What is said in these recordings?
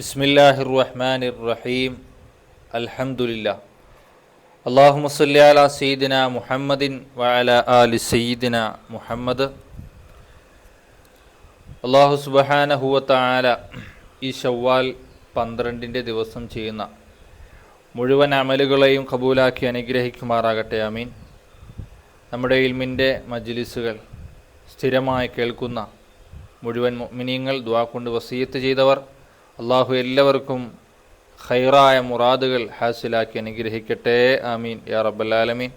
ബിസ്മില്ലാഹിർ റഹ്മാനിർ റഹീം അൽഹംദുലില്ലാ. അള്ളാഹു മസ്ലി അല സയ്യിദിന മുഹമ്മദിൻ വഅല ആലി സയ്യിദിന മുഹമ്മദ്. അള്ളാഹു സുബഹാനഹുവത്താല ഈ ഷവ്വാൽ പന്ത്രണ്ടിന്റെ ദിവസം ചെയ്യുന്ന മുഴുവൻ അമലുകളെയും കബൂലാക്കി അനുഗ്രഹിക്കുമാറാകട്ടെ അമീൻ നമ്മുടെ ഇൽമിന്റെ മജ്ലിസുകൾ സ്ഥിരമായി കേൾക്കുന്ന മുഴുവൻ മുഅ്മിനീങ്ങൾ ദ്വാ കൊണ്ട് വസീയത്ത് ചെയ്തവർ അള്ളാഹു എല്ലാവർക്കും ഹൈറായ മുറാദുകൾ ഹാസിലാക്കി അനുഗ്രഹിക്കട്ടെ. ആമീൻ. യാ റബ്ബല്ലാലമീൻ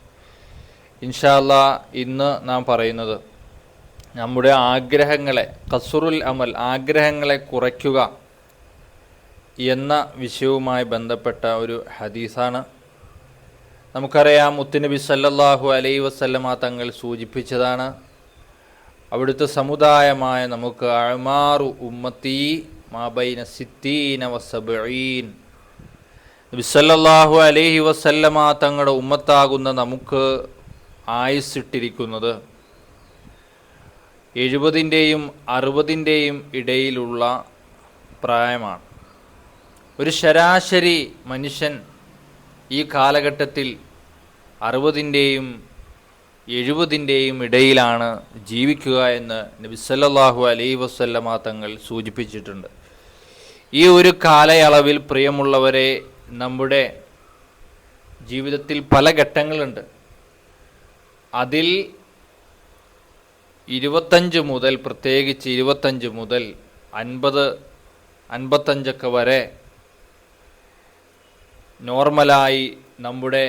ഇൻഷാല്ല ഇന്ന് നാം പറയുന്നത് നമ്മുടെ ആഗ്രഹങ്ങളെ കസുറുൽ അമൽ ആഗ്രഹങ്ങളെ കുറയ്ക്കുക എന്ന വിഷയവുമായി ബന്ധപ്പെട്ട ഒരു ഹദീസാണ്. നമുക്കറിയാം മുത്തുനബി സല്ലല്ലാഹു അലൈ വസല്ലമ തങ്ങൾ സൂചിപ്പിച്ചതാണ് അവിടുത്തെ സമുദായമായ നമുക്ക് അഴമാറു ഉമ്മത്തി മാബൈന സിത്തീന വസബീൻ നബി സല്ലല്ലാഹു അലൈഹി വസല്ലമ തങ്ങളുടെ ഉമ്മത്താകുന്ന നമുക്ക് ആയുസിട്ടിരിക്കുന്നത് എഴുപതിന്റെയും അറുപതിന്റെയും ഇടയിലുള്ള പ്രായമാണ്. ഒരു ശരാശരി മനുഷ്യൻ ഈ കാലഘട്ടത്തിൽ അറുപതിന്റെയും എഴുപതിന്റെയും ഇടയിലാണ് ജീവിക്കുക എന്ന് നബി അലൈ വസല്ലമ തങ്ങൾ സൂചിപ്പിച്ചിട്ടുണ്ട്. ഈ ഒരു കാലയളവിൽ പ്രിയമുള്ളവരെ നമ്മുടെ ജീവിതത്തിൽ പല ഘട്ടങ്ങളുണ്ട്. അതിൽ ഇരുപത്തഞ്ച് മുതൽ പ്രത്യേകിച്ച് ഇരുപത്തഞ്ച് മുതൽ അൻപത് അൻപത്തഞ്ചൊക്കെ വരെ നോർമലായി നമ്മുടെ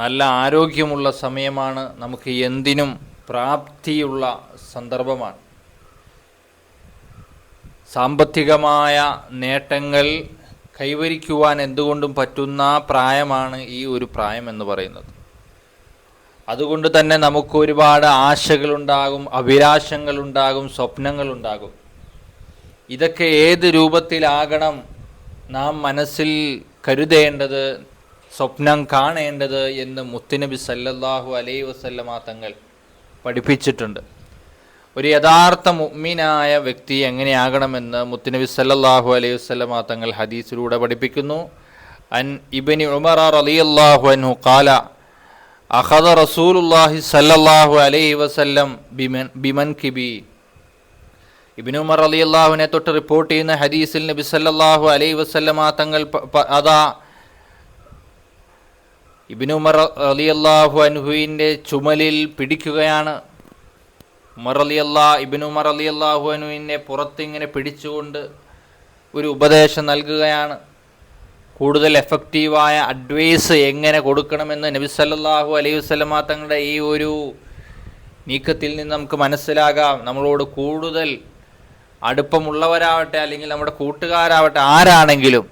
നല്ല ആരോഗ്യമുള്ള സമയമാണ്. നമുക്ക് എന്തിനും പ്രാപ്തിയുള്ള സന്ദർഭമാണ്. സാമ്പത്തികമായ നേട്ടങ്ങൾ കൈവരിക്കുവാൻ എന്തുകൊണ്ടും പറ്റുന്ന പ്രായമാണ് ഈ ഒരു പ്രായം എന്ന് പറയുന്നത്. അതുകൊണ്ട് തന്നെ നമുക്ക് ഒരുപാട് ആശകളുണ്ടാകും അഭിലാഷങ്ങളുണ്ടാകും സ്വപ്നങ്ങളുണ്ടാകും. ഇതൊക്കെ ഏത് രൂപത്തിലാകണം നാം മനസ്സിൽ കരുതേണ്ടത് സ്വപ്നം കാണേണ്ടത് എന്ന് മുത്തുനബി സല്ലല്ലാഹു അലൈ വസല്ലമ തങ്ങൾ പഠിപ്പിച്ചിട്ടുണ്ട്. ഒരു യഥാർത്ഥ മുഅ്മിനായ വ്യക്തി എങ്ങനെയാകണമെന്ന് മുത്തുനബി സല്ലാഹു അലൈഹി വസല്ലമ തങ്ങൾ ഹദീസിലൂടെ പഠിപ്പിക്കുന്നു. അൻ ഇബിനി ഉമർ അലി അള്ളാഹു അൻഹു ഖാല അഹദ റസൂലുള്ളാഹി സല്ലല്ലാഹു അലൈഹി വസല്ലം ബിമൻ ബിമൻ കിബി. ഇബ്നു ഉമർ അലി അള്ളാഹുവിനെ തൊട്ട് റിപ്പോർട്ട് ചെയ്യുന്ന ഹദീസിൽ നബി സല്ലല്ലാഹു അലൈഹി വസല്ലമ തങ്ങൾ അതാ ഇബ്നു ഉമർ അലി അള്ളാഹു അൻഹുവിന്റെ ചുമലിൽ പിടിക്കുകയാണ്. ഉമർ അലിയല്ലാ ഇബിൻ ഉമർ അലിയല്ലാഹു അനുവിനെ പുറത്തിങ്ങനെ പിടിച്ചുകൊണ്ട് ഒരു ഉപദേശം നൽകുകയാണ്. കൂടുതൽ എഫക്റ്റീവായ അഡ്വൈസ് എങ്ങനെ കൊടുക്കണമെന്ന് നബി സല്ലല്ലാഹു അലൈഹി വസല്ലമ തങ്ങളുടെ ഈ ഒരു നീക്കത്തിൽ നിന്ന് നമുക്ക് മനസ്സിലാകാം. നമ്മളോട് കൂടുതൽ അടുപ്പമുള്ളവരാവട്ടെ അല്ലെങ്കിൽ നമ്മുടെ കൂട്ടുകാരാവട്ടെ ആരാണെങ്കിലും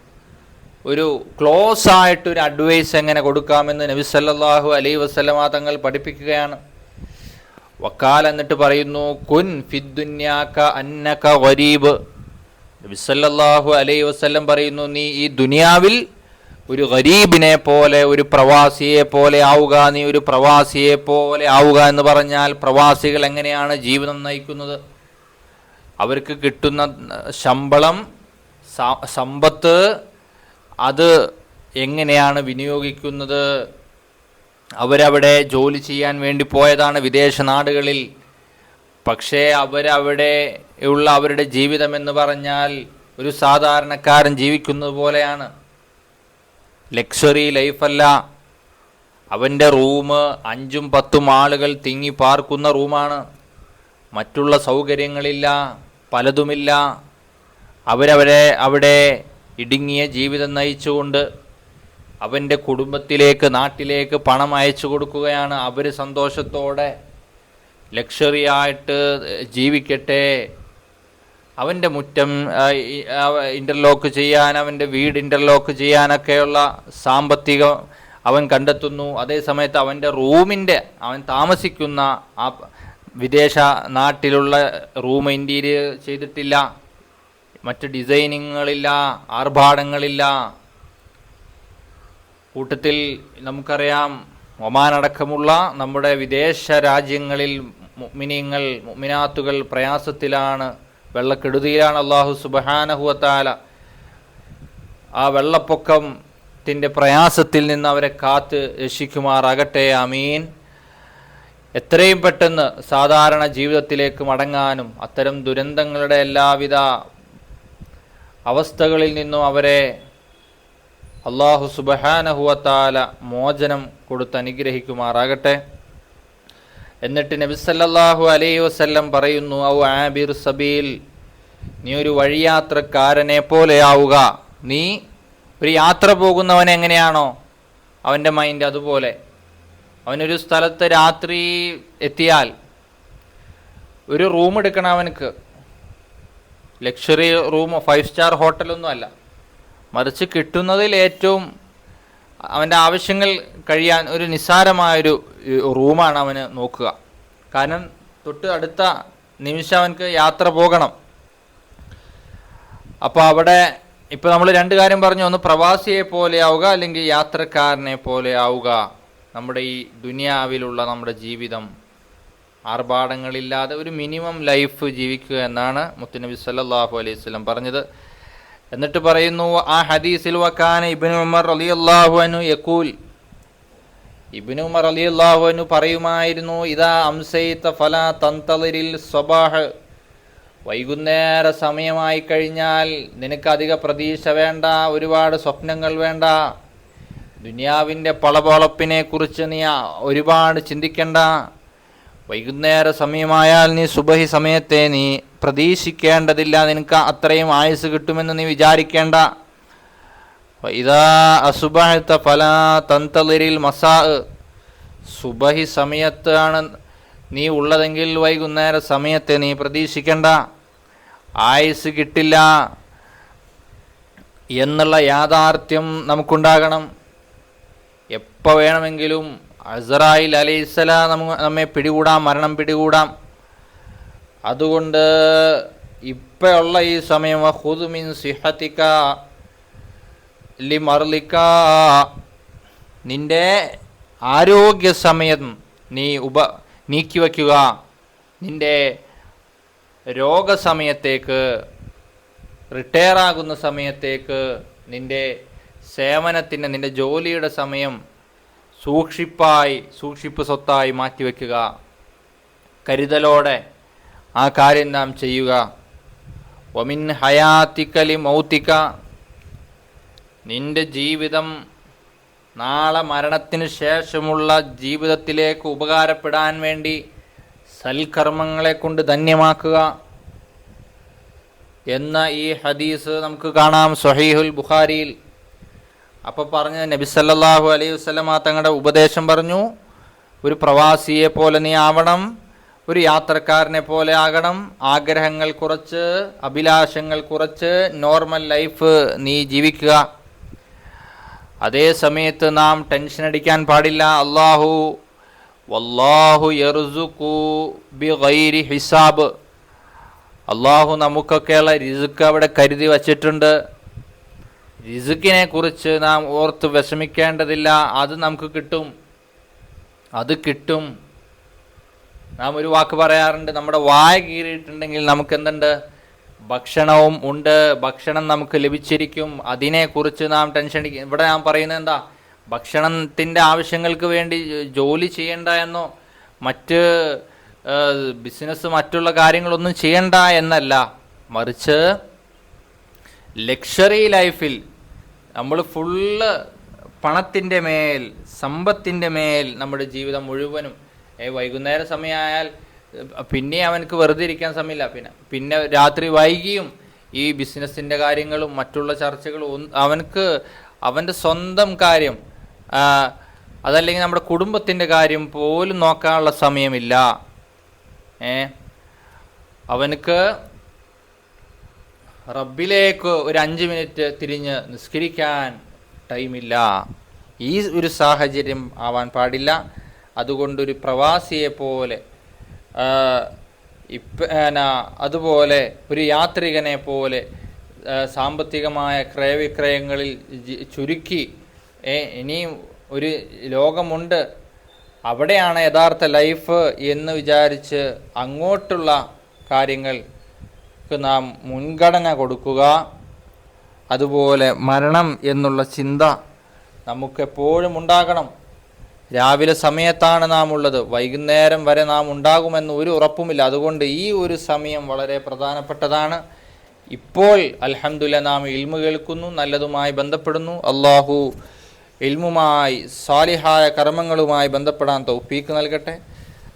ഒരു ക്ലോസ് ആയിട്ടൊരു അഡ്വൈസ് എങ്ങനെ കൊടുക്കാമെന്ന് നബി സല്ലല്ലാഹു അലൈഹി വസല്ലമ തങ്ങൾ പഠിപ്പിക്കുകയാണ്. വക്കാൽ എന്നിട്ട് പറയുന്നു കുൻ ഫിദ്ദുന്യാക്ക അന്നക ഗരീബ് നബി സല്ലല്ലാഹു അലൈഹി വസല്ലം പറയുന്നു നീ ഈ ദുനിയാവിൽ ഒരു ഗരീബിനെ പോലെ ഒരു പ്രവാസിയെ പോലെ ആവുക. നീ ഒരു പ്രവാസിയെ പോലെ ആവുക എന്ന് പറഞ്ഞാൽ പ്രവാസികൾ എങ്ങനെയാണ് ജീവിതം നയിക്കുന്നത്? അവർക്ക് കിട്ടുന്ന ശമ്പളം സമ്പത്ത് അത് എങ്ങനെയാണ് വിനിയോഗിക്കുന്നത്? അവരവിടെ ജോലി ചെയ്യാൻ വേണ്ടി പോയതാണ് വിദേശ നാടുകളിൽ. പക്ഷേ അവരവിടെ ഉള്ള അവരുടെ ജീവിതം എന്ന് പറഞ്ഞാൽ ഒരു സാധാരണക്കാരൻ ജീവിക്കുന്നത് പോലെയാണ്. ലക്ഷറി ലൈഫല്ല അവന്റെ റൂം അഞ്ചും പത്തും ആളുകൾ തിങ്ങി പാർക്കുന്ന റൂമാണ്. മറ്റുള്ള സൗകര്യങ്ങളില്ല പലതുമില്ല. അവരവരെ അവിടെ ഇടുങ്ങിയ ജീവിതം നയിച്ചുകൊണ്ട് അവന്റെ കുടുംബത്തിലേക്ക് നാട്ടിലേക്ക് പണം അയച്ചു കൊടുക്കുകയാണ് അവർ സന്തോഷത്തോടെ. ലക്ഷറി ആയിട്ട് ജീവിക്കട്ടെ. അവന്റെ മുറ്റം ഇന്റർലോക്ക് ചെയ്യാൻ അവന്റെ വീട് ഇന്റർലോക്ക് ചെയ്യാനൊക്കെയുള്ള സാമ്പത്തിക അവൻ കണ്ടെത്തുന്നു. അതേ സമയത്ത് അവന്റെ റൂമിന്റെ അവൻ താമസിക്കുന്ന ആ വിദേശ നാട്ടിലുള്ള റൂം ഇന്റീരിയർ ചെയ്തിട്ടില്ല. മറ്റ് ഡിസൈനിങ്ങുകളില്ല ആർഭാടങ്ങളില്ല. കൂട്ടത്തിൽ നമുക്കറിയാം ഒമാനടക്കമുള്ള നമ്മുടെ വിദേശ രാജ്യങ്ങളിൽ മിനിങ്ങൾ മിനാത്തുകൾ പ്രയാസത്തിലാണ് വെള്ളക്കെടുതിയിലാണ് അള്ളാഹു സുബഹാനഹുവത്താല ആ വെള്ളപ്പൊക്കത്തിന്റെ പ്രയാസത്തിൽ നിന്ന് അവരെ കാത്ത് രക്ഷിക്കുമാറാകട്ടെ അമീൻ എത്രയും പെട്ടെന്ന് സാധാരണ ജീവിതത്തിലേക്ക് മടങ്ങാനും അത്തരം ദുരന്തങ്ങളുടെ എല്ലാവിധ അവസ്ഥകളിൽ നിന്നും അവരെ അള്ളാഹു സുബഹാനഹുവത്താല മോചനം കൊടുത്ത് അനുഗ്രഹിക്കുമാറാകട്ടെ. എന്നിട്ട് നബിസല്ലാഹു അലൈഹി വസല്ലം പറയുന്നു ഔ ആബിർ സബീൽ നീ ഒരു വഴിയാത്രക്കാരനെ പോലെയാവുക. നീ ഒരു യാത്ര പോകുന്നവൻ എങ്ങനെയാണോ? അവന്റെ മൈൻഡ് അതുപോലെ. അവനൊരു സ്ഥലത്ത് രാത്രി എത്തിയാൽ ഒരു റൂം എടുക്കണം അവനക്ക് ലക്ഷറി റൂമോ ഫൈവ് സ്റ്റാർ ഹോട്ടലൊന്നും അല്ല. മറിച്ച് കിട്ടുന്നതിൽ ഏറ്റവും അവന്റെ ആവശ്യങ്ങൾ കഴിയാൻ ഒരു നിസ്സാരമായൊരു റൂമാണ് അവന് നോക്കുക. കാരണം തൊട്ട് അടുത്ത നിമിഷം അവനക്ക് യാത്ര പോകണം. അപ്പോൾ അവിടെ ഇപ്പോൾ നമ്മൾ രണ്ട് കാര്യം പറഞ്ഞു. ഒന്ന് പ്രവാസിയെ പോലെ ആവുക അല്ലെങ്കിൽ യാത്രക്കാരനെ പോലെ ആവുക. നമ്മുടെ ഈ ദുനിയാവിലുള്ള നമ്മുടെ ജീവിതം ആർഭാടങ്ങളില്ലാതെ ഒരു മിനിമം ലൈഫ് ജീവിക്കുക എന്നാണ് മുത്തുനബി സല്ലാഹു അലൈഹി സ്വലം പറഞ്ഞത്. എന്നിട്ട് പറയുന്നു ആ ഹദീസിൽ വക്കാന ഇബ്നു ഉമർ അലി അൻഹു യക്കൂൽ ഇബ്നു ഉമർ അലി അൻഹു പറയുമായിരുന്നു ഇതാ അംസൈത്ത ഫല തന്തളിരിൽ സ്വബാഹ്. വൈകുന്നേര സമയമായി കഴിഞ്ഞാൽ നിനക്ക് അധിക പ്രതീക്ഷ വേണ്ട ഒരുപാട് സ്വപ്നങ്ങൾ വേണ്ട. ദുനിയാവിന്റെ പളപളപ്പിനെ കുറിച്ച് നീ ഒരുപാട് ചിന്തിക്കണ്ട. വൈകുന്നേര സമയമായാൽ നീ സുബഹി സമയത്തെ നീ പ്രതീക്ഷിക്കേണ്ടതില്ല. നിനക്ക് അത്രയും ആയുസ് കിട്ടുമെന്ന് നീ വിചാരിക്കേണ്ട. ഇതാ അസുബഹത്ത ഫല തന്തളിരിൽ മസാ. സുബഹി സമയത്താണ് നീ ഉള്ളതെങ്കിൽ വൈകുന്നേര സമയത്തെ നീ പ്രതീക്ഷിക്കേണ്ട. ആയുസ് കിട്ടില്ല എന്നുള്ള യാഥാർത്ഥ്യം നമുക്കുണ്ടാകണം. എപ്പോൾ വേണമെങ്കിലും അസറായിൽ നമ്മ നമ്മെ പിടികൂടാം മരണം പിടികൂടാം. അതുകൊണ്ട് ഇപ്പോഴുള്ള ഈ സമയം ഹുദുമിൻ സിഹത്തിക്ക ലിമർലിക്ക നിന്റെ ആരോഗ്യ സമയം നീ ഉപ നീക്കി വയ്ക്കുക. നിന്റെ രോഗസമയത്തേക്ക് റിട്ടയർ ആകുന്ന സമയത്തേക്ക് നിന്റെ സേവനത്തിന്റെ നിന്റെ ജോലിയുടെ സമയം സൂക്ഷിപ്പായി സൂക്ഷിപ്പ് സ്വത്തായി മാറ്റിവെക്കുക. കരുതലോടെ ആ കാര്യം നാം ചെയ്യുക. ഒമിൻ ഹയാത്തിക്കലി മൗത്തിക്ക നിന്റെ ജീവിതം നാളെ മരണത്തിന് ശേഷമുള്ള ജീവിതത്തിലേക്ക് ഉപകാരപ്പെടാൻ വേണ്ടി സൽക്കർമ്മങ്ങളെ കൊണ്ട് ധന്യമാക്കുക എന്ന ഈ ഹദീസ് നമുക്ക് കാണാം. സൊഹീഹുൽ ബുഖാരിയിൽ. അപ്പോൾ പറഞ്ഞ നബി സല്ലല്ലാഹു അലൈഹി വസല്ലമ തങ്ങളുടെ ഉപദേശം പറഞ്ഞു. ഒരു പ്രവാസിയെ പോലെ നീ ആവണം ഒരു യാത്രക്കാരനെ പോലെ ആകണം ആഗ്രഹങ്ങൾ കുറച്ച് അഭിലാഷങ്ങൾ കുറച്ച് നോർമൽ ലൈഫ് നീ ജീവിക്കുക. അതേ സമയത്ത് നാം ടെൻഷൻ അടിക്കാൻ പാടില്ല. അള്ളാഹു വല്ലാഹു യർസുഖു ബി ഗൈരി ഹിസാബ്. അള്ളാഹു നമുക്കൊക്കെയുള്ള റിസുക്ക് അവിടെ കരുതി വച്ചിട്ടുണ്ട്. റിസുക്കിനെ കുറിച്ച് നാം ഓർത്ത് വിഷമിക്കേണ്ടതില്ല. അത് നമുക്ക് കിട്ടും. അത് കിട്ടും. നാം ഒരു വാക്ക് പറയാറുണ്ട് നമ്മുടെ വായ കീറിയിട്ടുണ്ടെങ്കിൽ നമുക്ക് എന്തുണ്ട് ഭക്ഷണവും ഉണ്ട്. ഭക്ഷണം നമുക്ക് ലഭിച്ചിരിക്കും. അതിനെക്കുറിച്ച് നാം ടെൻഷൻ അടിക്കും ഇവിടെ ഞാൻ പറയുന്നത് എന്താ? ഭക്ഷണത്തിന്റെ ആവശ്യങ്ങൾക്ക് വേണ്ടി ജോലി ചെയ്യണ്ട എന്നോ മറ്റ് ബിസിനസ് മറ്റുള്ള കാര്യങ്ങളൊന്നും ചെയ്യണ്ട എന്നല്ല. മറിച്ച് ലക്ഷറി ലൈഫിൽ നമ്മൾ ഫുള്ള് പണത്തിന്റെ മേൽ സമ്പത്തിന്റെ മേൽ നമ്മുടെ ജീവിതം മുഴുവനും. വൈകുന്നേര സമയമായാൽ പിന്നെ അവനക്ക് വെറുതെ ഇരിക്കാൻ സമയമില്ല. പിന്നെ പിന്നെ രാത്രി വൈകിയും ഈ ബിസിനസ്സിന്റെ കാര്യങ്ങളും മറ്റുള്ള ചർച്ചകളും അവനക്ക് അവന്റെ സ്വന്തം കാര്യം അതല്ലെങ്കിൽ നമ്മുടെ കുടുംബത്തിന്റെ കാര്യം പോലും നോക്കാനുള്ള സമയമില്ല. ഏ അവനക്ക് റബ്ബിലേക്ക് ഒരു അഞ്ച് മിനിറ്റ് തിരിഞ്ഞ് നിസ്കരിക്കാൻ ടൈമില്ല. ഈ ഒരു സാഹചര്യം ആവാൻ പാടില്ല. അതുകൊണ്ടൊരു പ്രവാസിയെ പോലെ ആ, ഇപ്പ എന്നാ, അതുപോലെ ഒരു യാത്രികനെ പോലെ സാമ്പത്തികമായ ക്രയവിക്രയങ്ങളിൽ ചുരുക്കി ഇനിയും ഒരു ലോകമുണ്ട്. അവിടെയാണ് യഥാർത്ഥ ലൈഫ് എന്ന് വിചാരിച്ച് അങ്ങോട്ടുള്ള കാര്യങ്ങൾ നാം മുൻഗണന കൊടുക്കുക. അതുപോലെ മരണം എന്നുള്ള ചിന്ത നമുക്കെപ്പോഴും ഉണ്ടാകണം. രാവിലെ സമയത്താണ് നാം ഉള്ളത്. വൈകുന്നേരം വരെ നാം ഉണ്ടാകുമെന്ന് ഒരു ഉറപ്പുമില്ല. അതുകൊണ്ട് ഈ ഒരു സമയം വളരെ പ്രധാനപ്പെട്ടതാണ്. ഇപ്പോൾ അലഹമുല്ല നാം ഇൽമു കേൾക്കുന്നു നല്ലതുമായി ബന്ധപ്പെടുന്നു. അള്ളാഹു ഇൽമുമായി സാലിഹായ കർമ്മങ്ങളുമായി ബന്ധപ്പെടാൻ തൗഫീക്ക് നൽകട്ടെ.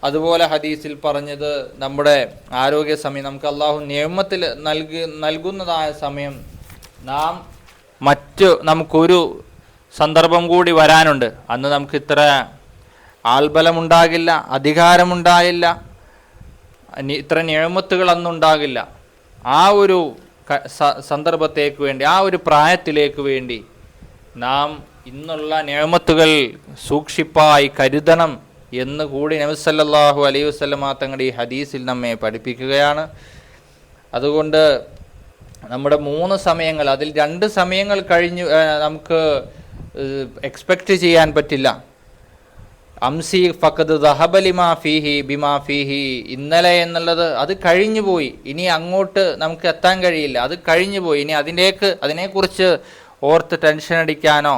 അതുപോലെ ഹദീസിൽ പറഞ്ഞത് നമ്മുടെ ആരോഗ്യ സമയം നമുക്ക് അള്ളാഹു നിയമത്തിൽ നൽകി നൽകുന്നതായ സമയം നാം മറ്റ് നമുക്കൊരു സന്ദർഭം കൂടി വരാനുണ്ട്. അന്ന് നമുക്ക് ഇത്ര ആൾബലമുണ്ടാകില്ല അധികാരമുണ്ടായില്ല ഇത്ര നിയമത്തുകൾ അന്നുണ്ടാകില്ല. ആ ഒരു സന്ദർഭത്തേക്ക് വേണ്ടി ആ ഒരു പ്രായത്തിലേക്ക് വേണ്ടി നാം ഇന്നുള്ള നിയമത്തുകൾ സൂക്ഷിപ്പായി കരുതണം. എന്ന് കൂടി നബിസല്ലാഹു അലൈഹി വസ്ലമാ തങ്ങളുടെ ഈ ഹദീസിൽ നമ്മെ പഠിപ്പിക്കുകയാണ്. അതുകൊണ്ട് നമ്മുടെ മൂന്ന് സമയങ്ങൾ അതിൽ രണ്ട് സമയങ്ങൾ കഴിഞ്ഞു നമുക്ക് എക്സ്പെക്റ്റ് ചെയ്യാൻ പറ്റില്ല. അംസി ഫക്കത് ദഹബലിമാ ഫീഹി ബിമാ ഫീഹി ഇന്നലെ എന്നുള്ളത് അത് കഴിഞ്ഞു പോയി. ഇനി അങ്ങോട്ട് നമുക്ക് എത്താൻ കഴിയില്ല. അത് കഴിഞ്ഞു പോയി. ഇനി അതിന്റെക്ക് അതിനെക്കുറിച്ച് ഓർത്ത് ടെൻഷൻ അടിക്കാനോ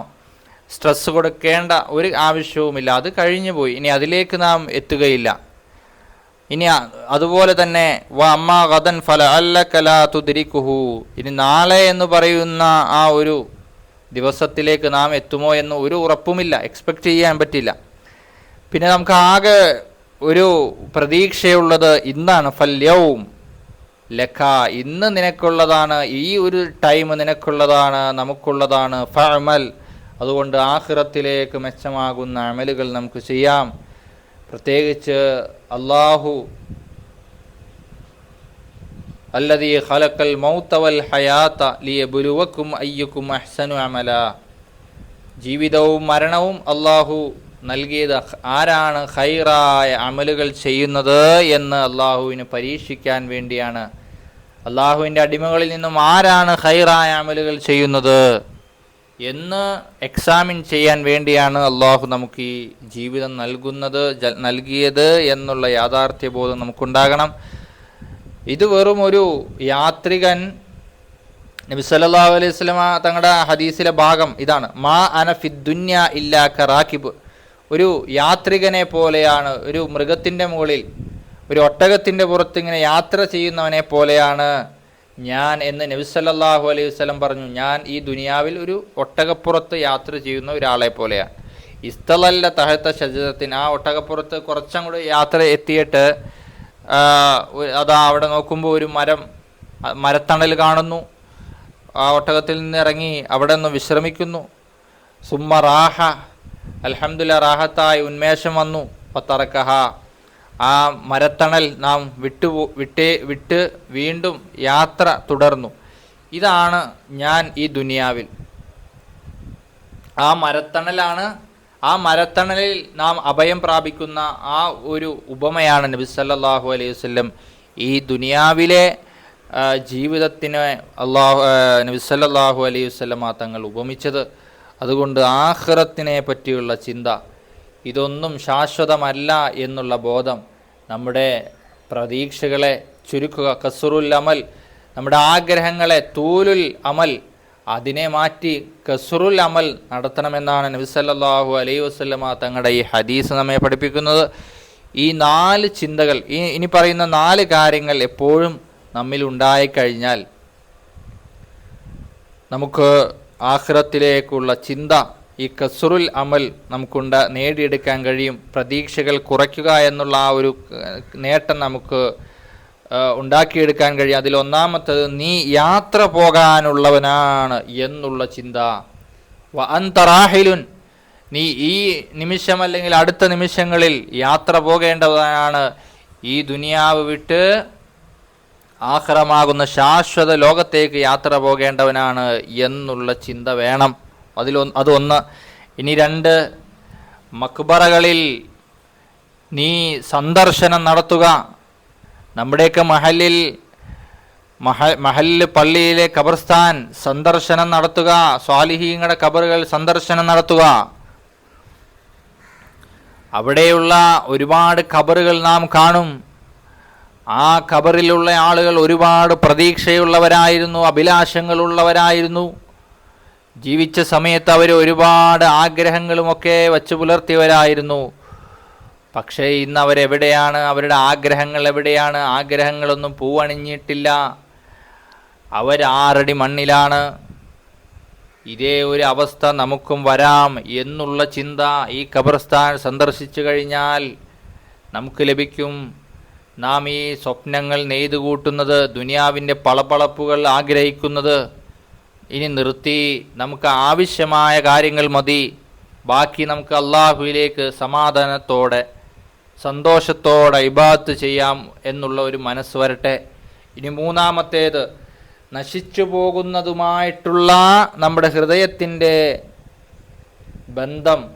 സ്ട്രെസ് കൊടുക്കേണ്ട ഒരു ആവശ്യവുമില്ല. അത് കഴിഞ്ഞു പോയി. ഇനി അതിലേക്ക് നാം എത്തുകയില്ല. ഇനി അതുപോലെ തന്നെ വ അമ്മ ഗദൻ ഫല അല്ല കല തുതിരിക്കുഹു ഇനി നാളെ എന്ന് പറയുന്ന ആ ഒരു ദിവസത്തിലേക്ക് നാം എത്തുമോ എന്ന് ഒരു ഉറപ്പുമില്ല. എക്സ്പെക്റ്റ് ചെയ്യാൻ പറ്റില്ല. പിന്നെ നമുക്ക് ആകെ ഒരു പ്രതീക്ഷയുള്ളത് ഇന്നാണ്. ഫല്യവും ലഖ ഇന്ന് നിനക്കുള്ളതാണ്. ഈ ഒരു ടൈം നിനക്കുള്ളതാണ് നമുക്കുള്ളതാണ്. ഫഅമൽ. അതുകൊണ്ട് ആഹ്റത്തിലേക്ക് മെച്ചമാകുന്ന അമലുകൾ നമുക്ക് ചെയ്യാം. പ്രത്യേകിച്ച് അള്ളാഹു അല്ലതീ ഖലക്കൽ മൗത്തവൽ ഹയാത്ത ലിയ ബുലുവക്കും അയ്യക്കും അഹ്സനു അമല. ജീവിതവും മരണവും അള്ളാഹു നൽകിയത് ആരാണ് ഹൈറായ അമലുകൾ ചെയ്യുന്നത് എന്ന് അള്ളാഹുവിന് പരീക്ഷിക്കാൻ വേണ്ടിയാണ്. അള്ളാഹുവിന്റെ അടിമകളിൽ നിന്നും ആരാണ് ഹൈറായ അമലുകൾ ചെയ്യുന്നത്? എന്ന് എക്സാമിൻ ചെയ്യാൻ വേണ്ടിയാണ് അള്ളാഹു നമുക്ക് ഈ ജീവിതം നൽകുന്നത് നൽകിയത് എന്നുള്ള യാഥാർത്ഥ്യബോധം നമുക്കുണ്ടാകണം. ഇത് വെറും ഒരു യാത്രികൻ നബി സല്ലല്ലാഹു അലൈഹി വസല്ലമ തങ്ങളുടെ ഹദീസിലെ ഭാഗം ഇതാണ്. മാ അന ഫിദ്ദുന്യ ഇല്ലാ കറാക്കിബ് ഒരു യാത്രികനെ പോലെയാണ് ഒരു മൃഗത്തിന്റെ മുകളിൽ ഒരു ഒട്ടകത്തിന്റെ പുറത്ത് ഇങ്ങനെ യാത്ര ചെയ്യുന്നവനെ പോലെയാണ് ഞാൻ എന്ന് നബി സല്ലല്ലാഹു അലൈഹി വസ്ലം പറഞ്ഞു ഞാൻ ഈ ദുനിയാവിൽ ഒരു ഒട്ടകപ്പുറത്ത് യാത്ര ചെയ്യുന്ന ഒരാളെ പോലെയാണ് ഇസ്തലല്ല തഹത്ത ശരീരത്തിന് ആ ഒട്ടകപ്പുറത്ത് കുറച്ചും കൂടി യാത്ര എത്തിയിട്ട് അതാ അവിടെ നോക്കുമ്പോൾ ഒരു മരം മരത്തണൽ കാണുന്നു. ആ ഒട്ടകത്തിൽ നിന്ന് ഇറങ്ങി അവിടെ നിന്ന് വിശ്രമിക്കുന്നു. സുമ്മ റാഹ. അലഹമുല്ല റാഹത്തായി ഉന്മേഷം വന്നു. പത്തറക്കഹ ആ മരത്തണൽ നാം വിട്ടു വിട്ടേ വിട്ട് വീണ്ടും യാത്ര തുടർന്നു. ഇതാണ് ഞാൻ ഈ ദുനിയാവിൽ. ആ മരത്തണലാണ് ആ മരത്തണലിൽ നാം അഭയം പ്രാപിക്കുന്ന ആ ഒരു ഉപമയാണ് നബി സല്ലാഹു അലൈഹി വസല്ലം. ഈ ദുനിയാവിലെ ആ, ജീവിതത്തിന് അള്ളാഹു നബി സല്ലാഹു അലൈഹി വസല്ലമ തങ്ങൾ ഉപമിച്ചത്. അതുകൊണ്ട് ആഹ്റത്തിനെ പറ്റിയുള്ള ചിന്ത ഇതൊന്നും ശാശ്വതമല്ല എന്നുള്ള ബോധം നമ്മുടെ പ്രതീക്ഷകളെ ചുരുക്കുക. കസുറുൽ അമൽ നമ്മുടെ ആഗ്രഹങ്ങളെ തൂലുൽ അമൽ അതിനെ മാറ്റി കസുറുൽ അമൽ നടത്തണമെന്നാണ് നബി സല്ലല്ലാഹു അലൈഹി വസല്ലമ തങ്ങളുടെ ഈ ഹദീസ് നമ്മെ പഠിപ്പിക്കുന്നത്. ഈ നാല് ചിന്തകൾ ഈ ഇനി പറയുന്ന നാല് കാര്യങ്ങൾ എപ്പോഴും നമ്മിൽ ഉണ്ടായിക്കഴിഞ്ഞാൽ നമുക്ക് ആഖിറത്തിലേക്കുള്ള ചിന്ത ഈ കസുറുൽ അമൽ നമുക്കുണ്ട നേടിയെടുക്കാൻ കഴിയും. പ്രതീക്ഷകൾ കുറയ്ക്കുക എന്നുള്ള ആ ഒരു നേട്ടം നമുക്ക് ഉണ്ടാക്കിയെടുക്കാൻ കഴിയും. അതിലൊന്നാമത്തത് നീ യാത്ര പോകാനുള്ളവനാണ് എന്നുള്ള ചിന്ത. വ അന്തറാഹിലുൻ നീ ഈ നിമിഷം അല്ലെങ്കിൽ അടുത്ത നിമിഷങ്ങളിൽ യാത്ര പോകേണ്ടവനാണ്. ഈ ദുനിയാവ് വിട്ട് ആഹ്റമാകുന്ന ശാശ്വത ലോകത്തേക്ക് യാത്ര പോകേണ്ടവനാണ് എന്നുള്ള ചിന്ത വേണം. അതിലൊന്ന് അതൊന്ന്. ഇനി രണ്ട് മക്ബറകളിൽ നീ സന്ദർശനം നടത്തുക. നമ്മുടെയൊക്കെ മഹലിൽ മഹ മഹലിൽ പള്ളിയിലെ കബർസ്ഥാൻ സന്ദർശനം നടത്തുക. സ്വാലിഹീങ്ങളുടെ ഖബറുകൾ സന്ദർശനം നടത്തുക. അവിടെയുള്ള ഒരുപാട് കബറുകൾ നാം കാണും. ആ കബറിലുള്ള ആളുകൾ ഒരുപാട് പ്രതീക്ഷയുള്ളവരായിരുന്നു അഭിലാഷങ്ങളുള്ളവരായിരുന്നു. ജീവിച്ച സമയത്ത് അവർ ഒരുപാട് ആഗ്രഹങ്ങളുമൊക്കെ വച്ചു പുലർത്തിയവരായിരുന്നു. പക്ഷേ ഇന്ന് അവരെവിടെയാണ്? അവരുടെ ആഗ്രഹങ്ങൾ എവിടെയാണ്? ആഗ്രഹങ്ങളൊന്നും പൂവണിഞ്ഞിട്ടില്ല. അവരാറടി മണ്ണിലാണ്. ഇതേ ഒരു അവസ്ഥ നമുക്കും വരാം എന്നുള്ള ചിന്ത ഈ ഖബർസ്ഥാൻ സന്ദർശിച്ചു കഴിഞ്ഞാൽ നമുക്ക് ലഭിക്കും. നാം ഈ സ്വപ്നങ്ങൾ നെയ്തു കൂട്ടുന്നത് ദുനിയാവിന്റെ പളപളപ്പുകൾ ആഗ്രഹിക്കുന്നത്. ഇനി നിർത്തി. നമുക്ക് ആവശ്യമായ കാര്യങ്ങൾ മതി. ബാക്കി നമുക്ക് അള്ളാഹുവിലേക്ക് സമാധാനത്തോടെ സന്തോഷത്തോടെ ഇബാത്ത് ചെയ്യാം എന്നുള്ള ഒരു മനസ്സ് വരട്ടെ. ഇനി മൂന്നാമത്തേത് നശിച്ചു പോകുന്നതുമായിട്ടുള്ള നമ്മുടെ ഹൃദയത്തിന്റെ ബന്ധം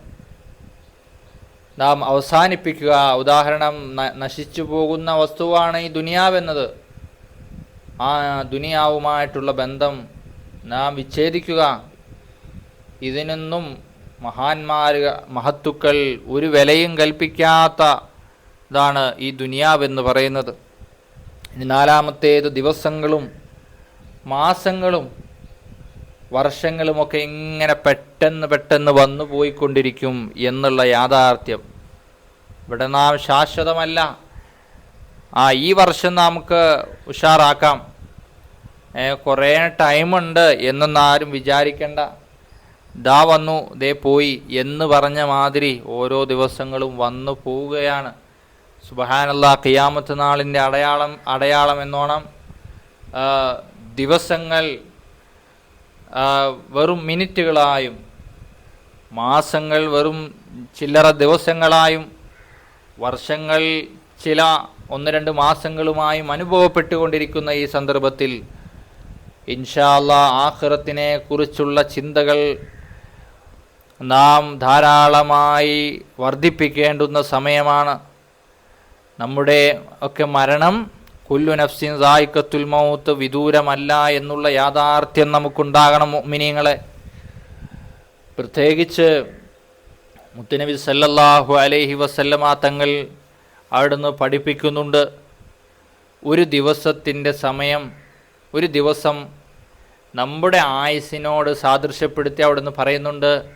നാം അവസാനിപ്പിക്കുക. ഉദാഹരണം നശിച്ചു പോകുന്ന വസ്തുവാണ് ഈ ദുനിയാവെന്നത്. ആ ദുനിയാവുമായിട്ടുള്ള ബന്ധം നാം വിച്ഛേദിക്കുക. ഇതിനൊന്നും മഹാന്മാർ മഹത്തുക്കൾ ഒരു വിലയും കൽപ്പിക്കാത്ത ഇതാണ് ഈ ദുനിയാവെന്ന് പറയുന്നത്. നാലാമത്തേത് ദിവസങ്ങളും മാസങ്ങളും വർഷങ്ങളുമൊക്കെ ഇങ്ങനെ പെട്ടെന്ന് പെട്ടെന്ന് വന്നു പോയിക്കൊണ്ടിരിക്കും എന്നുള്ള യാഥാർത്ഥ്യം. ഇവിടെ നാം ശാശ്വതമല്ല. ആ ഈ വർഷം നമുക്ക് ഉഷാറാക്കാം. കുറേ ടൈമുണ്ട് എന്നൊന്നും ആരും വിചാരിക്കേണ്ട. ദാ വന്നു ദേ പോയി എന്ന് പറഞ്ഞ മാതിരി ഓരോ ദിവസങ്ങളും വന്നു പോവുകയാണ്. സുബഹാനല്ല ഖിയാമത്ത് നാളിന്റെ അടയാളം അടയാളം എന്നോണം ദിവസങ്ങൾ വെറും മിനിറ്റുകളായും മാസങ്ങൾ വെറും ചില്ലറ ദിവസങ്ങളായും വർഷങ്ങൾ ചില ഒന്ന് രണ്ട് മാസങ്ങളുമായും അനുഭവപ്പെട്ടുകൊണ്ടിരിക്കുന്ന ഈ സന്ദർഭത്തിൽ ഇൻഷാല്ല ആഹ്റത്തിനെ കുറിച്ചുള്ള ചിന്തകൾ നാം ധാരാളമായി വർദ്ധിപ്പിക്കേണ്ടുന്ന സമയമാണ്. നമ്മുടെ ഒക്കെ മരണം കുല്ലു നഫ്സിൻ സായിക്കത്തുൽ മൗത്ത് വിദൂരമല്ല എന്നുള്ള യാഥാർത്ഥ്യം നമുക്കുണ്ടാകണം മിനിങ്ങളെ പ്രത്യേകിച്ച് മുത്തനബി സല്ലല്ലാഹു അലൈഹി വസല്ലമ തങ്ങൾ അവിടുന്ന് പഠിപ്പിക്കുന്നുണ്ട്. ഒരു ദിവസത്തിന്റെ സമയം ഒരു ദിവസം നമ്മുടെ ആയുസിനോട് സാദൃശ്യപ്പെടുത്തി അവിടുന്ന് പറയുന്നുണ്ട്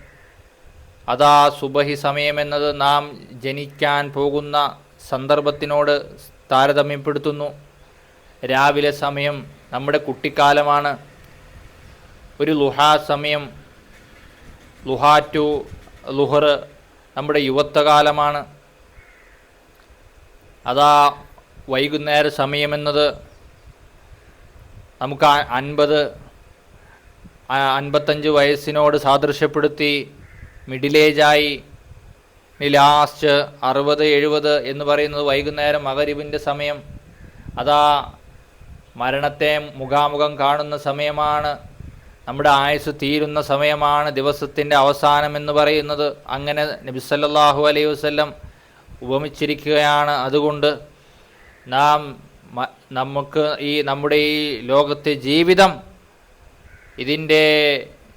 അതാ സുബഹി സമയമെന്നത് നാം ജനിക്കാൻ പോകുന്ന സന്ദർഭത്തിനോട് താരതമ്യപ്പെടുത്തുന്നു. രാവിലെ സമയം നമ്മുടെ കുട്ടിക്കാലമാണ്. ഒരു ലുഹാ സമയം ലുഹാ ടു ലുഹർ നമ്മുടെ യുവത്വകാലമാണ്. അതാ വൈകുന്നേര സമയമെന്നത് നമുക്ക് അൻപത് അൻപത്തഞ്ച് വയസ്സിനോട് സാദൃശ്യപ്പെടുത്തി മിഡിൽ ഏജായി ലാസ്റ്റ് അറുപത് എഴുപത് എന്ന് പറയുന്നത് വൈകുന്നേരം മകരിവിന്റെ സമയം. അതാ മരണത്തെ മുഖാമുഖം കാണുന്ന സമയമാണ്. നമ്മുടെ ആയുസ് തീരുന്ന സമയമാണ് ദിവസത്തിന്റെ അവസാനം എന്ന് പറയുന്നത്. അങ്ങനെ നബി സല്ലല്ലാഹു അലൈഹി വസല്ലം ഉപമിച്ചിരിക്കുകയാണ്. അതുകൊണ്ട് നാം നമുക്ക് ഈ നമ്മുടെ ഈ ലോകത്തെ ജീവിതം ഇതിന്റെ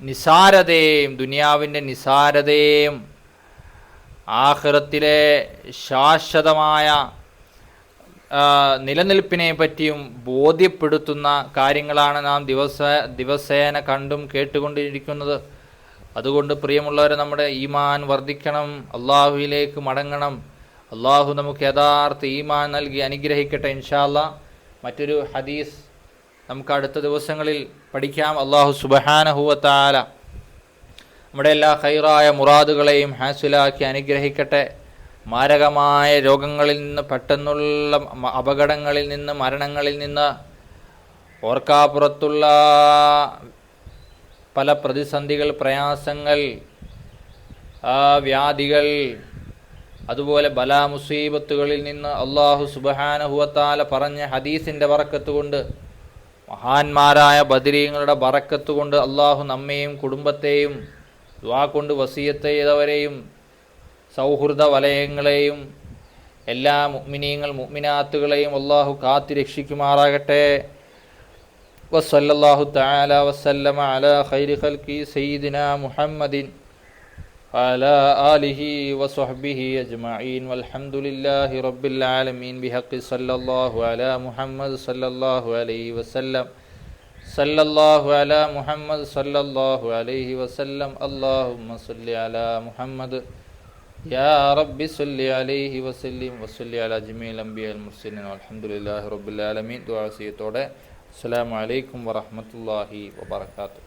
നിസാരതയെയും ദുനിയാവിന്റെ നിസാരതയും ആഹ്റത്തിലെ ശാശ്വതമായ നിലനിൽപ്പിനെ പറ്റിയും ബോധ്യപ്പെടുത്തുന്ന കാര്യങ്ങളാണ് നാം ദിവസ ദിവസേന കണ്ടും കേട്ടുകൊണ്ടിരിക്കുന്നത്. അതുകൊണ്ട് പ്രിയമുള്ളവരെ നമ്മുടെ ഈമാൻ വർദ്ധിക്കണം അള്ളാഹുവിലേക്ക് മടങ്ങണം. അള്ളാഹു നമുക്ക് യഥാർത്ഥ ഈമാൻ നൽകി അനുഗ്രഹിക്കട്ടെ ഇൻഷാല്ല മറ്റൊരു ഹദീസ് നമുക്ക് അടുത്ത ദിവസങ്ങളിൽ പഠിക്കാം. അള്ളാഹു സുബഹാനഹുവത്താല നമ്മുടെ എല്ലാ ഹൈറായ മുറാദുകളെയും ഹാസിലാക്കി അനുഗ്രഹിക്കട്ടെ. മാരകമായ രോഗങ്ങളിൽ നിന്ന് പെട്ടെന്നുള്ള അപകടങ്ങളിൽ നിന്ന് മരണങ്ങളിൽ നിന്ന് ഓർക്കാപ്പുറത്തുള്ള പല പ്രതിസന്ധികൾ പ്രയാസങ്ങൾ വ്യാധികൾ അതുപോലെ ബലാ മുസീബത്തുകളിൽ നിന്ന് അള്ളാഹു സുബഹാനഹുവത്താല പറഞ്ഞ ഹദീസിന്റെ വറക്കത്ത് കൊണ്ട് മഹാന്മാരായ ബദരീങ്ങളുടെ വറക്കത്ത് കൊണ്ട് അള്ളാഹു നമ്മെയും കുടുംബത്തെയും ദ്വാ കൊണ്ട് വസീയത്ത് ചെയ്തവരെയും സൗഹൃദ വലയങ്ങളെയും എല്ലാ മുഗ്മിനീങ്ങൾ മുഗ്മിനാത്തുകളെയും അള്ളാഹു കാത്തി രക്ഷിക്കുമാറാകട്ടെ. വസല്ലല്ലാഹു തആല വസല്ലമ ഖൽക്കി സയ്യിദിന മുഹമ്മദിൻ على آله وصحبه أجمعين والحمد لله رب العالمين بحق صلى الله على محمد صلى الله عليه وسلم صلى الله على محمد صلى الله عليه وسلم اللهم صل على محمد يا رب صل عليه وسلم وصل على جميع الأنبياء المرسلين والحمد لله رب العالمين دعاء سيدنا السلام عليكم ورحمة الله وبركاته